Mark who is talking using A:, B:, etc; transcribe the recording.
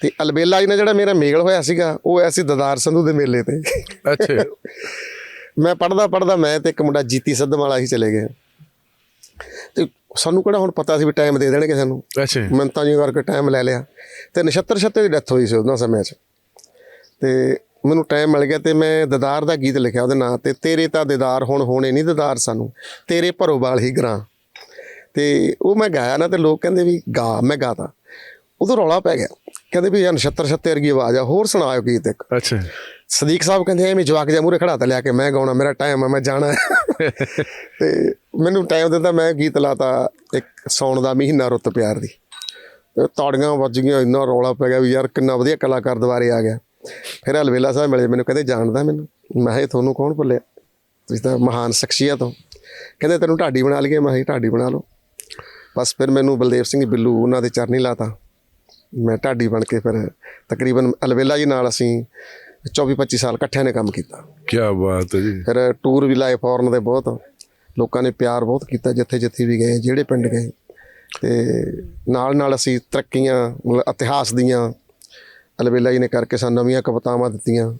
A: ਤੇ ਅਲਬੇਲਾ ਜੀ ਨਾਲ ਜਿਹੜਾ ਮੇਰਾ ਮੇਲ ਹੋਇਆ ਸੀਗਾ ਉਹ ਐਸੀ ਦਦਾਰ ਸੰਧੂ ਦੇ ਮੇਲੇ ਤੇ।
B: ਅੱਛਾ।
A: ਮੈਂ ਪੜਦਾ ਪੜਦਾ ਮੈਂ ਤੇ ਇੱਕ ਮੁੰਡਾ ਜੀਤੀ ਸੱਧਮ ਵਾਲਾ ਹੀ ਚਲੇ ਗਏ ਤੇ ਸਾਨੂੰ ਕਿਹੜਾ ਹੁਣ ਪਤਾ ਸੀ ਵੀ ਟਾਈਮ ਦੇ ਦੇਣਗੇ ਸਾਨੂੰ?
B: ਅੱਛਾ।
A: ਮਿੰਤਾਂ ਜੀ ਕਰਕੇ ਟਾਈਮ ਲੈ ਲਿਆ। ਤੇ ਨਛੱਤਰ ਛੱਤੇ ਦੀ ਡੈਥ ਹੋਈ ਸੀ ਉਹਨਾਂ ਸਮੇਂ 'ਚ। ਤੇ ਮੈਨੂੰ ਟਾਈਮ ਮਿਲ ਗਿਆ ਤੇ ਮੈਂ ਦਦਾਰ ਦਾ ਗੀਤ ਲਿਖਿਆ ਉਹਦੇ ਨਾਂ ਤੇ ਤੇਰੇ ਤਾਂ ਦਿਦਾਰ ਹੁਣ ਹੋਣੇ ਨਹੀਂ ਦਦਾਰ ਸਾਨੂੰ ਤੇਰੇ ਭਰੋਵਾਲ ਹੀ ਗਰਾਂ। ਤੇ ਉਹ ਮੈਂ ਗਾਇਆ ਨਾ ਤੇ ਲੋਕ ਕਹਿੰਦੇ ਵੀ ਗਾ ਮੈਂ ਗਾਤਾ। ਉਦੋਂ ਰੌਲਾ ਪੈ ਗਿਆ। ਕਹਿੰਦੇ ਵੀ ਇਹ ਨਛੱਤਰ ਛੱਤੇ ਵਰਗੀ ਆਵਾਜ਼ ਆ ਹੋਰ ਸੁਣਾਓ ਗੀਤ ਇੱਕ
B: ਅੱਛਾ।
A: ਸਦੀਕ ਸਾਹਿਬ ਕਹਿੰਦੇ ਐਵੇਂ ਜਵਾਕ ਜਿਹਾ ਮੂਰੇ ਖੜਾ ਤਾ ਲਿਆ ਕੇ ਮੈਂ ਗਾਉਣਾ ਮੇਰਾ ਟਾਈਮ ਆ ਮੈਂ ਜਾਣਾ। ਹੈ। ਤੇ ਮੈਨੂੰ ਟਾਈਮ ਦਿੱਤਾ ਮੈਂ ਗੀਤ ਲਾਤਾ ਇੱਕ ਸੌਣ ਦਾ ਮਹੀਨਾ ਰੁੱਤ ਪਿਆਰ ਦੀ। ਤਾੜੀਆਂ ਵੱਜ ਗਈਆਂ ਇੰਨਾ ਰੌਲਾ ਪੈ ਗਿਆ ਵੀ ਯਾਰ ਕਿੰਨਾ ਵਧੀਆ ਕਲਾਕਾਰ ਦੁਬਾਰੇ ਆ ਗਿਆ। ਫਿਰ ਅਲਵੇਲਾ ਸਾਹਿਬ ਮਿਲੇ ਮੈਨੂੰ ਕਹਿੰਦੇ ਜਾਣਦਾ ਮੈਨੂੰ। ਮੈਂ ਇਹ ਤੁਹਾਨੂੰ ਕੌਣ ਭੁੱਲਿਆ? ਤੁਸੀਂ ਤਾਂ ਮਹਾਨ ਸ਼ਖਸੀਅਤ ਹੋ। ਕਹਿੰਦੇ ਤੈਨੂੰ ਢਾਡੀ ਬਣਾ ਲਈਏ। ਮੈਂ ਜੀ, ਢਾਡੀ ਬਣਾ ਲਓ। ਬਸ ਫਿਰ ਮੈਨੂੰ ਬਲਦੇਵ ਸਿੰਘ ਬਿੱਲੂ ਉਹਨਾਂ ਦੇ ਚਰਨੀ ਲਾਤਾ। ਮੈਂ ਢਾਡੀ ਬਣ ਕੇ ਫਿਰ ਤਕਰੀਬਨ ਅਲਵੇਲਾ ਜੀ ਨਾਲ ਅਸੀਂ 24 25 ਸਾਲ ਇਕੱਠਿਆਂ ਨੇ ਕੰਮ ਕੀਤਾ।
B: ਕੀ ਬਾਤ ਹੈ ਜੀ।
A: ਫਿਰ ਟੂਰ ਵੀ ਲਾਏ ਫੋਰਨ ਦੇ ਬਹੁਤ। ਲੋਕਾਂ ਨੇ ਪਿਆਰ ਬਹੁਤ ਕੀਤਾ ਜਿੱਥੇ ਜਿੱਥੇ ਵੀ ਗਏ ਜਿਹੜੇ ਪਿੰਡ ਗਏ। ਤੇ ਨਾਲ ਨਾਲ ਅਸੀਂ ਤਰੱਕੀਆਂ ਮਤਲਬ ਇਤਿਹਾਸ ਦੀਆਂ ਅਲਬੇਲਾ ਜੀ ਨੇ ਕਰਕੇ ਸਾਨੂੰ ਨਵੀਆਂ ਕਵਿਤਾਵਾਂ ਦਿੱਤੀਆਂ।